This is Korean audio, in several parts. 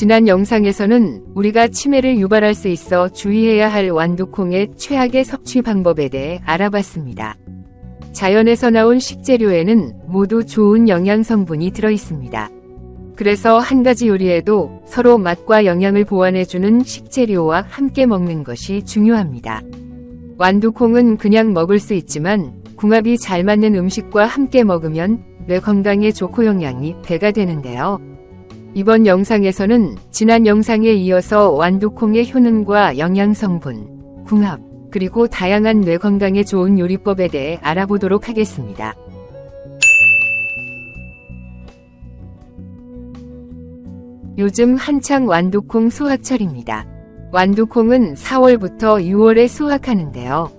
지난 영상에서는 우리가 치매를 유발할 수 있어 주의해야 할 완두콩의 최악의 섭취 방법에 대해 알아봤습니다. 자연에서 나온 식재료에는 모두 좋은 영양 성분이 들어 있습니다. 그래서 한 가지 요리에도 서로 맛과 영양을 보완해주는 식재료와 함께 먹는 것이 중요합니다. 완두콩은 그냥 먹을 수 있지만 궁합이 잘 맞는 음식과 함께 먹으면 뇌 건강에 좋고 영양이 배가 되는데요. 이번 영상에서는 지난 영상에 이어서 완두콩의 효능과 영양 성분, 궁합, 그리고 다양한 뇌 건강에 좋은 요리법에 대해 알아보도록 하겠습니다. 요즘 한창 완두콩 수확철입니다. 완두콩은 4월부터 6월에 수확하는데요.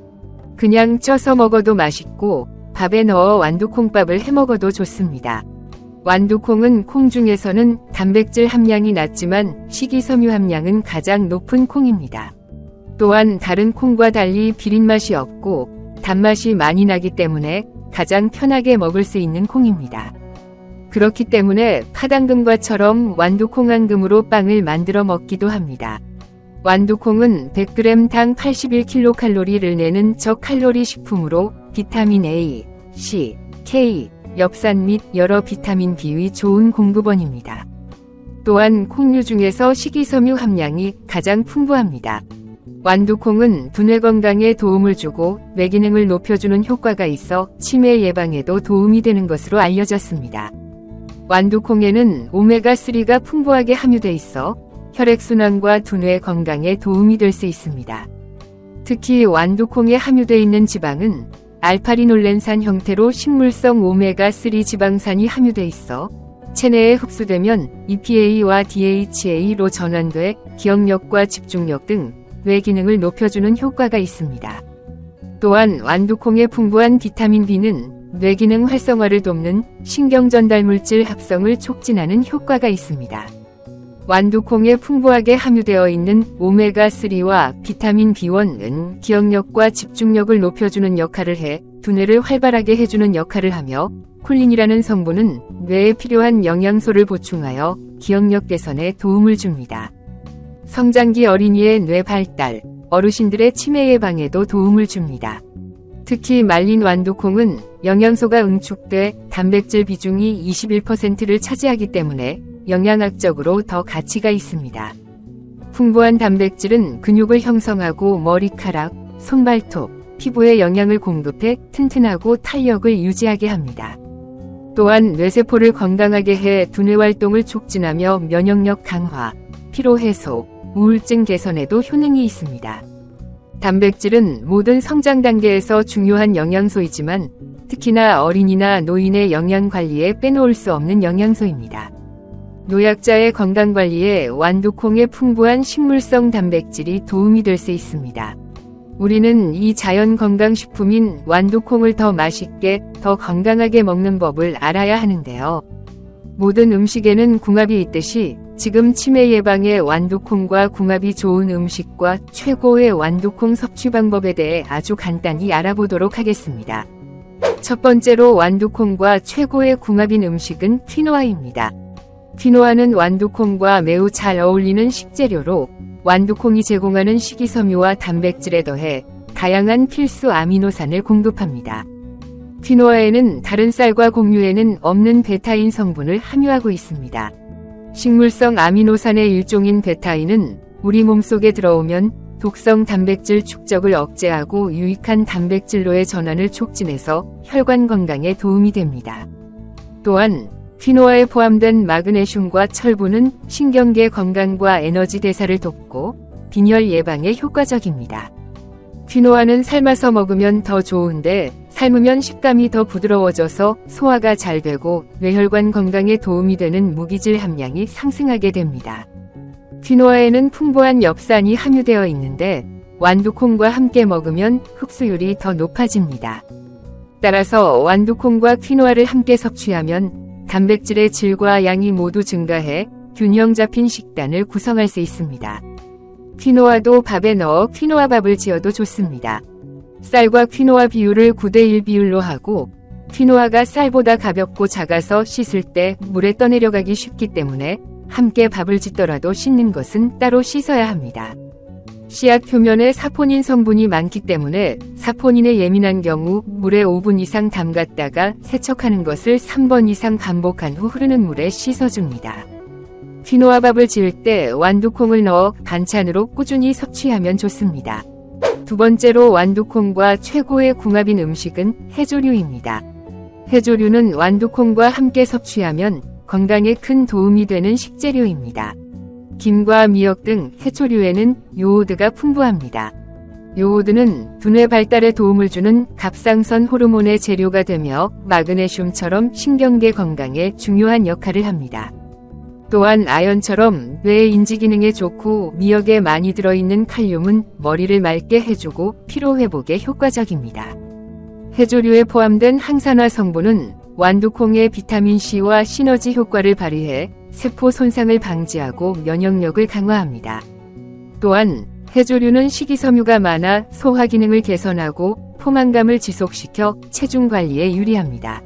그냥 쪄서 먹어도 맛있고 밥에 넣어 완두콩밥을 해 먹어도 좋습니다. 완두콩은 콩 중에서는 단백질 함량이 낮지만 식이섬유 함량은 가장 높은 콩입니다. 또한 다른 콩과 달리 비린맛이 없고 단맛이 많이 나기 때문에 가장 편하게 먹을 수 있는 콩입니다. 그렇기 때문에 파당금과처럼 완두콩 앙금으로 빵을 만들어 먹기도 합니다. 완두콩은 100g 당 81kcal를 내는 저칼로리 식품으로 비타민 A, C, K, 엽산 및 여러 비타민 B의 좋은 공급원입니다. 또한 콩류 중에서 식이섬유 함량이 가장 풍부합니다. 완두콩은 두뇌 건강에 도움을 주고 뇌 기능을 높여주는 효과가 있어 치매 예방에도 도움이 되는 것으로 알려졌습니다. 완두콩에는 오메가3가 풍부하게 함유돼 있어 혈액순환과 두뇌 건강에 도움이 될 수 있습니다. 특히 완두콩에 함유돼 있는 지방은 알파리놀렌산 형태로 식물성 오메가3 지방산이 함유돼 있어 체내에 흡수되면 EPA와 DHA로 전환돼 기억력과 집중력 등 뇌 기능을 높여주는 효과가 있습니다. 또한 완두콩의 풍부한 비타민 B는 뇌 기능 활성화를 돕는 신경 전달 물질 합성을 촉진하는 효과가 있습니다. 완두콩에 풍부하게 함유되어 있는 오메가3와 비타민 B1은 기억력과 집중력을 높여주는 역할을 해 두뇌를 활발하게 해주는 역할을 하며 콜린이라는 성분은 뇌에 필요한 영양소를 보충하여 기억력 개선에 도움을 줍니다. 성장기 어린이의 뇌 발달, 어르신들의 치매 예방에도 도움을 줍니다. 특히 말린 완두콩은 영양소가 응축돼 단백질 비중이 21%를 차지하기 때문에 영양학적으로 더 가치가 있습니다. 풍부한 단백질은 근육을 형성하고 머리카락, 손발톱, 피부에 영양을 공급해 튼튼하고 탄력을 유지하게 합니다. 또한 뇌세포를 건강하게 해 두뇌 활동을 촉진하며 면역력 강화, 피로 해소, 우울증 개선에도 효능이 있습니다. 단백질은 모든 성장 단계에서 중요한 영양소이지만 특히나 어린이나 노인의 영양 관리에 빼놓을 수 없는 영양소입니다. 노약자의 건강관리에 완두콩의 풍부한 식물성 단백질이 도움이 될 수 있습니다. 우리는 이 자연 건강식품인 완두콩을 더 맛있게, 더 건강하게 먹는 법을 알아야 하는데요. 모든 음식에는 궁합이 있듯이 지금 치매 예방에 완두콩과 궁합이 좋은 음식과 최고의 완두콩 섭취 방법에 대해 아주 간단히 알아보도록 하겠습니다. 첫 번째로 완두콩과 최고의 궁합인 음식은 퀴노아입니다. 퀴노아는 완두콩과 매우 잘 어울리는 식재료로 완두콩이 제공하는 식이섬유와 단백질에 더해 다양한 필수 아미노산을 공급합니다. 퀴노아에는 다른 쌀과 곡류에는 없는 베타인 성분을 함유하고 있습니다. 식물성 아미노산의 일종인 베타인은 우리 몸속에 들어오면 독성 단백질 축적을 억제하고 유익한 단백질로의 전환을 촉진해서 혈관 건강에 도움이 됩니다. 또한 퀴노아에 포함된 마그네슘과 철분은 신경계 건강과 에너지 대사를 돕고 빈혈 예방에 효과적입니다. 퀴노아는 삶아서 먹으면 더 좋은데 삶으면 식감이 더 부드러워져서 소화가 잘 되고 뇌혈관 건강에 도움이 되는 무기질 함량이 상승하게 됩니다. 퀴노아에는 풍부한 엽산이 함유되어 있는데 완두콩과 함께 먹으면 흡수율이 더 높아집니다. 따라서 완두콩과 퀴노아를 함께 섭취하면 단백질의 질과 양이 모두 증가해 균형 잡힌 식단을 구성할 수 있습니다. 퀴노아도 밥에 넣어 퀴노아 밥을 지어도 좋습니다. 쌀과 퀴노아 비율을 9대1 비율로 하고 퀴노아가 쌀보다 가볍고 작아서 씻을 때 물에 떠내려가기 쉽기 때문에 함께 밥을 짓더라도 씻는 것은 따로 씻어야 합니다. 씨앗 표면에 사포닌 성분이 많기 때문에 사포닌에 예민한 경우 물에 5분 이상 담갔다가 세척하는 것을 3번 이상 반복한 후 흐르는 물에 씻어줍니다. 퀴노아 밥을 지을 때 완두콩을 넣어 반찬으로 꾸준히 섭취하면 좋습니다. 두 번째로 완두콩과 최고의 궁합인 음식은 해조류입니다. 해조류는 완두콩과 함께 섭취하면 건강에 큰 도움이 되는 식재료입니다. 김과 미역 등 해초류에는 요오드가 풍부합니다. 요오드는 두뇌 발달에 도움을 주는 갑상선 호르몬의 재료가 되며 마그네슘처럼 신경계 건강에 중요한 역할을 합니다. 또한 아연처럼 뇌 인지 기능에 좋고 미역에 많이 들어있는 칼륨은 머리를 맑게 해주고 피로 회복에 효과적입니다. 해조류에 포함된 항산화 성분은 완두콩의 비타민C와 시너지 효과를 발휘해 세포 손상을 방지하고 면역력을 강화합니다. 또한 해조류는 식이섬유가 많아 소화 기능을 개선하고 포만감을 지속시켜 체중 관리에 유리합니다.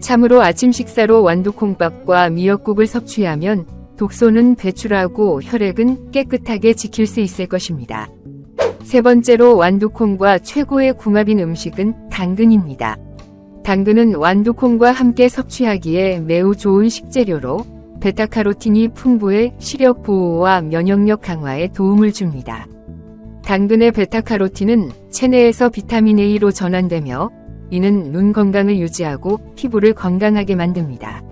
참으로 아침 식사로 완두콩밥과 미역국을 섭취하면 독소는 배출하고 혈액은 깨끗하게 지킬 수 있을 것입니다. 세 번째로 완두콩과 최고의 궁합인 음식은 당근입니다. 당근은 완두콩과 함께 섭취하기에 매우 좋은 식재료로 베타카로틴이 풍부해 시력 보호와 면역력 강화에 도움을 줍니다. 당근의 베타카로틴은 체내에서 비타민 A로 전환되며 이는 눈 건강을 유지하고 피부를 건강하게 만듭니다.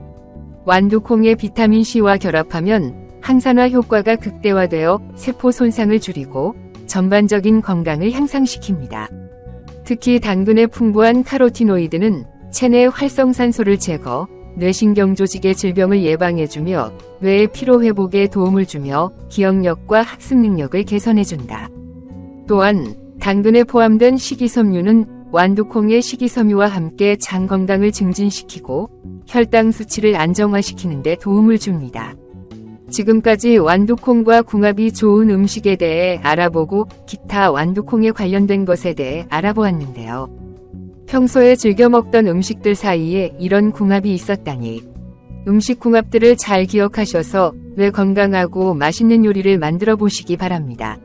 완두콩의 비타민C와 결합하면 항산화 효과가 극대화되어 세포 손상을 줄이고 전반적인 건강을 향상시킵니다. 특히 당근의 풍부한 카로티노이드는 체내 활성산소를 제거, 뇌신경 조직의 질병을 예방해주며 뇌의 피로 회복에 도움을 주며 기억력과 학습 능력을 개선해준다. 또한 당근에 포함된 식이섬유는 완두콩의 식이섬유와 함께 장 건강을 증진시키고 혈당 수치를 안정화시키는 데 도움을 줍니다. 지금까지 완두콩과 궁합이 좋은 음식에 대해 알아보고 기타 완두콩에 관련된 것에 대해 알아보았는데요. 평소에 즐겨 먹던 음식들 사이에 이런 궁합이 있었다니. 음식 궁합들을 잘 기억하셔서 뇌 건강하고 맛있는 요리를 만들어 보시기 바랍니다.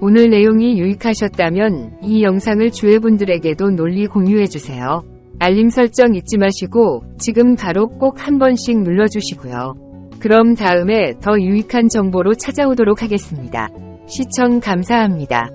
오늘 내용이 유익하셨다면 이 영상을 주위분들에게도 논리 공유해 주세요. 알림 설정 잊지 마시고 지금 바로 꼭 한 번씩 눌러주시고요. 그럼 다음에 더 유익한 정보로 찾아오도록 하겠습니다. 시청 감사합니다.